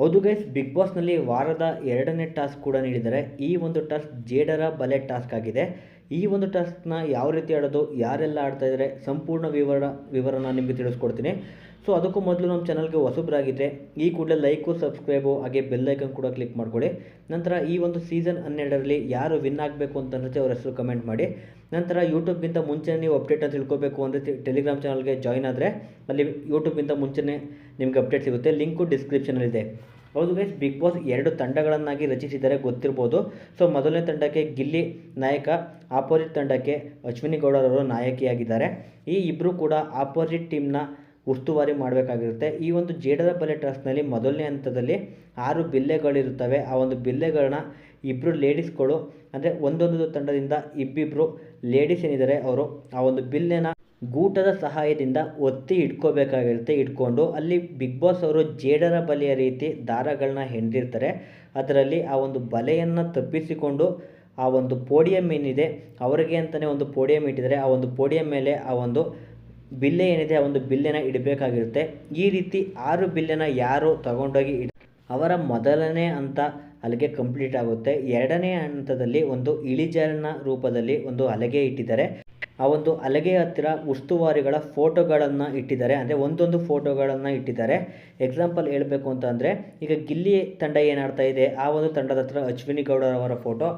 ಹೌದು guys big ಬಾಸ್ನಲ್ಲಿ ವಾರದ ಎರಡನೇ ಟಾಸ್ಕ್ ಕೂಡ ನೀಡಿದ್ದಾರೆ. ಈ ಒಂದು ಟಾಸ್ಕ್ ಜೇಡರ ಬಲೆ ಟಾಸ್ಕ್ ಆಗಿದೆ. ಈ ಒಂದು ಟಾಸ್ಕ್ನ ಯಾವ ರೀತಿ ಆಡೋದು, ಯಾರೆಲ್ಲ ಆಡ್ತಾ ಇದ್ದಾರೆ, ಸಂಪೂರ್ಣ ವಿವರ, ವಿವರನ ನಿಮಗೆ ತಿಳಿಸ್ಕೊಡ್ತೀನಿ. ಸೊ ಅದಕ್ಕೂ ಮೊದಲು ನಮ್ಮ ಚಾನಲ್ಗೆ ಹೊಸಬ್ರಾಗಿದ್ದರೆ ಈ ಕೂಡಲೇ ಲೈಕು ಸಬ್ಸ್ಕ್ರೈಬು ಹಾಗೆ ಬೆಲ್ ಐಕನ್ ಕೂಡ ಕ್ಲಿಕ್ ಮಾಡ್ಕೊಳ್ಳಿ ನಂತರ ಈ ಒಂದು ಸೀಸನ್ ಹನ್ನೆರಡರಲ್ಲಿ ಯಾರು ವಿನ್ ಆಗಬೇಕು ಅಂತ ಅವರ ಅವ್ರ ಹೆಸರು ಕಮೆಂಟ್ ಮಾಡಿ. ನಂತರ ಯೂಟ್ಯೂಬ್ಗಿಂತ ಮುಂಚೆ ನೀವು ಅಪ್ಡೇಟ್ ಅಂತ ತಿಳ್ಕೊಬೇಕು ಅಂದರೆ ಟೆಲಿಗ್ರಾಮ್ ಚಾನಲ್ಗೆ ಜಾಯ್ನ್ ಆದರೆ ಅಲ್ಲಿ ಯೂಟ್ಯೂಬ್ಗಿಂತ ಮುಂಚೆನೇ ನಿಮಗೆ ಅಪ್ಡೇಟ್ ಸಿಗುತ್ತೆ. ಲಿಂಕು ಡಿಸ್ಕ್ರಿಪ್ಷನಲ್ಲಿದೆ ಹೌದು ಗೈಸ್ ಬಿಗ್ ಬಾಸ್ ಎರಡು ತಂಡಗಳನ್ನಾಗಿ ರಚಿಸಿದರೆ ಗೊತ್ತಿರ್ಬೋದು. ಸೊ ಮೊದಲನೇ ತಂಡಕ್ಕೆ ಗಿಲ್ಲಿ ನಾಯಕ ಆಪೋಸಿಟ್ ತಂಡಕ್ಕೆ ಅಶ್ವಿನಿ ಗೌಡರವರು ನಾಯಕಿಯಾಗಿದ್ದಾರೆ. ಈ ಇಬ್ಬರು ಕೂಡ ಆಪೋಸಿಟ್ ಟೀಮ್ನ ಉಸ್ತುವಾರಿ ಮಾಡಬೇಕಾಗಿರುತ್ತೆ. ಈ ಒಂದು ಜೇಡರ ಬಲೆ ಟ್ರಸ್ಟ್ನಲ್ಲಿ ಮೊದಲನೇ ಹಂತದಲ್ಲಿ ಆರು ಬಿಲ್ಲೆಗಳಿರುತ್ತವೆ. ಆ ಒಂದು ಬಿಲ್ಲೆಗಳನ್ನ ಇಬ್ಬರು ಲೇಡೀಸ್ಗಳು ಅಂದರೆ ಒಂದೊಂದು ತಂಡದಿಂದ ಇಬ್ಬಿಬ್ಬರು ಲೇಡೀಸ್ ಏನಿದ್ದಾರೆ ಅವರು ಆ ಒಂದು ಬಿಲ್ಲೆನ ಗೂಟದ ಸಹಾಯದಿಂದ ಒತ್ತಿ ಇಟ್ಕೋಬೇಕಾಗಿರುತ್ತೆ, ಇಟ್ಕೊಂಡು. ಅಲ್ಲಿ ಬಿಗ್ ಬಾಸ್ ಅವರು ಜೇಡರ ಬಲೆಯ ರೀತಿ ದಾರಗಳನ್ನ ಹೆಣೆದಿರ್ತಾರೆ. ಅದರಲ್ಲಿ ಆ ಒಂದು ಬಲೆಯನ್ನು ತಪ್ಪಿಸಿಕೊಂಡು ಆ ಒಂದು ಪೋಡಿಯಂ ಏನಿದೆ, ಅವರಿಗೆ ಅಂತಲೇ ಒಂದು ಪೋಡಿಯಂ ಇಟ್ಟಿದ್ದಾರೆ. ಆ ಒಂದು ಪೋಡಿಯಂ ಮೇಲೆ ಆ ಒಂದು ಬಿಲ್ಲೆ ಏನಿದೆ, ಆ ಒಂದು ಬಿಲ್ಲೆನ ಇಡಬೇಕಾಗಿರುತ್ತೆ. ಈ ರೀತಿ ಆರು ಬಿಲ್ಲೆನ ಯಾರು ತಗೊಂಡೋಗಿ ಇಡ, ಅವರ ಮೊದಲನೇ ಹಂತ ಅಲ್ಲಿಗೆ ಕಂಪ್ಲೀಟ್ ಆಗುತ್ತೆ. ಎರಡನೇ ಹಂತದಲ್ಲಿ ಒಂದು ಇಳಿಜಾರಿನ ರೂಪದಲ್ಲಿ ಒಂದು ಹಲಗೆ ಇಟ್ಟಿದ್ದಾರೆ. ಆ ಒಂದು ಹಲಗೆ ಹತ್ತಿರ ಉಸ್ತುವಾರಿಗಳ ಫೋಟೋಗಳನ್ನು ಇಟ್ಟಿದ್ದಾರೆ. ಅಂದರೆ ಒಂದೊಂದು ಫೋಟೋಗಳನ್ನು ಇಟ್ಟಿದ್ದಾರೆ. ಎಕ್ಸಾಂಪಲ್ ಹೇಳಬೇಕು ಅಂತ ಅಂದರೆ, ಈಗ ಗಿಲ್ಲಿ ತಂಡ ಏನಾಡ್ತಾ ಇದೆ? ಆ ಒಂದು ತಂಡದ ಹತ್ರ ಅಶ್ವಿನಿ ಗೌಡರವರ ಫೋಟೋ.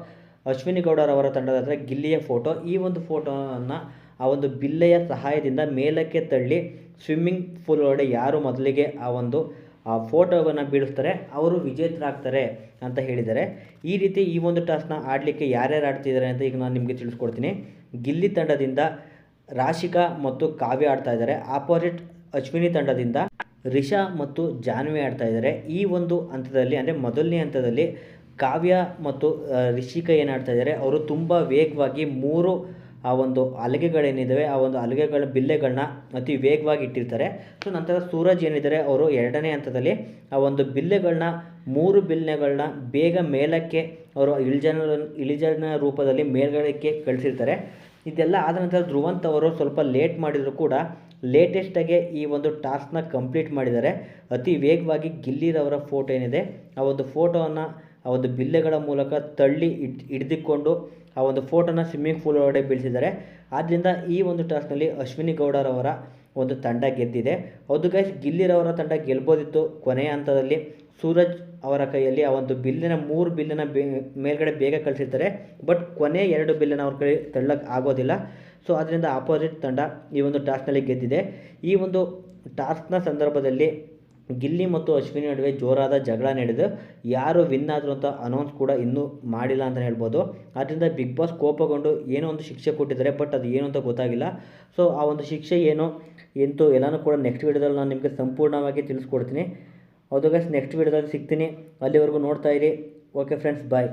ಅಶ್ವಿನಿ ಗೌಡರವರ ತಂಡದ ಹತ್ರ ಗಿಲ್ಲಿಯ ಫೋಟೋ. ಈ ಒಂದು ಫೋಟೋವನ್ನು ಆ ಒಂದು ಬಿಲ್ಲೆಯ ಸಹಾಯದಿಂದ ಮೇಲಕ್ಕೆ ತಳ್ಳಿ ಸ್ವಿಮ್ಮಿಂಗ್ ಪೂಲ್ ಒಳಗಡೆ ಯಾರು ಮೊದಲಿಗೆ ಆ ಒಂದು, ಆ ಫೋಟೋವನ್ನು ಬೀಳಿಸ್ತಾರೆ, ಅವರು ವಿಜೇತರಾಗ್ತಾರೆ ಅಂತ ಹೇಳಿದ್ದಾರೆ. ಈ ರೀತಿ ಈ ಒಂದು ಟಾಸ್ಕ್ನ ಆಡಲಿಕ್ಕೆ ಯಾರ್ಯಾರು ಆಡ್ತಿದ್ದಾರೆ ಅಂತ ಈಗ ನಾನು ನಿಮಗೆ ತಿಳಿಸ್ಕೊಡ್ತೀನಿ. ಗಿಲ್ಲಿ ತಂಡದಿಂದ ರಾಶಿಕಾ ಮತ್ತು ಕಾವ್ಯ ಆಡ್ತಾ ಇದ್ದಾರೆ. ಆಪೋಸಿಟ್ ಅಶ್ವಿನಿ ತಂಡದಿಂದ ರಿಷಾ ಮತ್ತು ಜಾನ್ವಿ ಆಡ್ತಾ ಇದ್ದಾರೆ. ಈ ಒಂದು ಹಂತದಲ್ಲಿ, ಅಂದರೆ ಮೊದಲನೇ ಹಂತದಲ್ಲಿ ಕಾವ್ಯ ಮತ್ತು ರಿಷಿಕಾ ಏನು ಆಡ್ತಾ ಇದ್ದಾರೆ, ಅವರು ತುಂಬ ವೇಗವಾಗಿ ಮೂರು ಆ ಒಂದು ಹಲಗೆಗಳೇನಿದ್ದಾವೆ ಆ ಒಂದು ಹಲಗೆಗಳ ಬಿಲ್ಲೆಗಳನ್ನ ಅತಿ ವೇಗವಾಗಿ ಇಟ್ಟಿರ್ತಾರೆ. ಸೊ ನಂತರ ಸೂರಜ್ ಏನಿದ್ದಾರೆ ಅವರು ಎರಡನೇ ಹಂತದಲ್ಲಿ ಆ ಒಂದು ಬಿಲ್ಲೆಗಳನ್ನ, ಮೂರು ಬಿಲ್ಲೆಗಳನ್ನ ಬೇಗ ಮೇಲಕ್ಕೆ ಅವರು ಇಳಿಜನ ಇಳಿಜನ ರೂಪದಲ್ಲಿ ಮೇಲ್ಗಡೆಗೆ ಕಳಿಸಿರ್ತಾರೆ. ಇದೆಲ್ಲ ಆದ ನಂತರ ಧ್ರುವಂತ್ ಅವರು ಸ್ವಲ್ಪ ಲೇಟ್ ಮಾಡಿದರೂ ಕೂಡ ಲೇಟೆಸ್ಟಾಗೆ ಈ ಒಂದು ಟಾಸ್ಕ್ನ ಕಂಪ್ಲೀಟ್ ಮಾಡಿದ್ದಾರೆ. ಅತಿ ವೇಗವಾಗಿ ಗಿಲ್ಲಿರವರ ಫೋಟೋ ಏನಿದೆ, ಆ ಒಂದು ಫೋಟೋವನ್ನು ಆ ಒಂದು ಬಿಲ್ಲೆಗಳ ಮೂಲಕ ತಳ್ಳಿ ಹಿಡ್, ಹಿಡಿದುಕೊಂಡು ಆ ಒಂದು ಫೋಟೋನ ಸ್ವಿಮ್ಮಿಂಗ್ ಫೂಲ್ ಒಳಗಡೆ ಬೀಳಿಸಿದ್ದಾರೆ. ಆದ್ದರಿಂದ ಈ ಒಂದು ಟಾಸ್ಕ್ನಲ್ಲಿ ಅಶ್ವಿನಿ ಗೌಡರವರ ಒಂದು ತಂಡ ಗೆದ್ದಿದೆ. ಹೌದು ಗೈಸ್ ಗಿಲ್ಲಿರವರ ತಂಡ ಗೆಲ್ಬೋದಿತ್ತು ಕೊನೆಯ ಹಂತದಲ್ಲಿ. ಸೂರಜ್ ಅವರ ಕೈಯಲ್ಲಿ ಆ ಒಂದು ಬಿಲ್ಲಿನ ಮೂರು ಬಿಲ್ಲಿನ ಮೇಲ್ಗಡೆ ಬೇಗ ಕಳಿಸಿರ್ತಾರೆ. ಬಟ್ ಕೊನೆ ಎರಡು ಬಿಲ್ಲನ್ನು ಅವ್ರ ಕೈ ತಳ್ಳಕ್ಕೆ ಆಗೋದಿಲ್ಲ. ಸೊ ಅದರಿಂದ ಆಪೋಸಿಟ್ ತಂಡ ಈ ಒಂದು ಟಾಸ್ಕ್ನಲ್ಲಿ ಗೆದ್ದಿದೆ. ಈ ಒಂದು ಟಾಸ್ಕ್ನ ಸಂದರ್ಭದಲ್ಲಿ ಗಿಲ್ಲಿ ಮತ್ತು ಅಶ್ವಿನಿ ನಡುವೆ ಜೋರಾದ ಜಗಳ ನಡೆದು ಯಾರು ವಿನ್ ಆದರು ಅಂತ ಅನೌನ್ಸ್ ಕೂಡ ಇನ್ನೂ ಮಾಡಿಲ್ಲ ಅಂತಲೇ ಹೇಳ್ಬೋದು. ಆದ್ದರಿಂದ ಬಿಗ್ ಬಾಸ್ ಕೋಪಗೊಂಡು ಏನೋ ಒಂದು ಶಿಕ್ಷೆ ಕೊಟ್ಟಿದ್ದಾರೆ ಬಟ್ ಅದು ಏನು ಅಂತ ಗೊತ್ತಾಗಿಲ್ಲ. ಸೊ ಆ ಒಂದು ಶಿಕ್ಷೆ ಏನು ಎಂತೂ ಎಲ್ಲನೂ ಕೂಡ ನೆಕ್ಸ್ಟ್ ವೀಡಿಯೋದಲ್ಲಿ ನಾನು ನಿಮಗೆ ಸಂಪೂರ್ಣವಾಗಿ ತಿಳಿಸ್ಕೊಡ್ತೀನಿ. ಗೈಸ್ ನೆಕ್ಸ್ಟ್ ವೀಡಿಯೋದಲ್ಲಿ ಸಿಗ್ತೀನಿ. ಅಲ್ಲಿವರೆಗೂ ನೋಡ್ತಾ ಇರಿ. Okay friends bye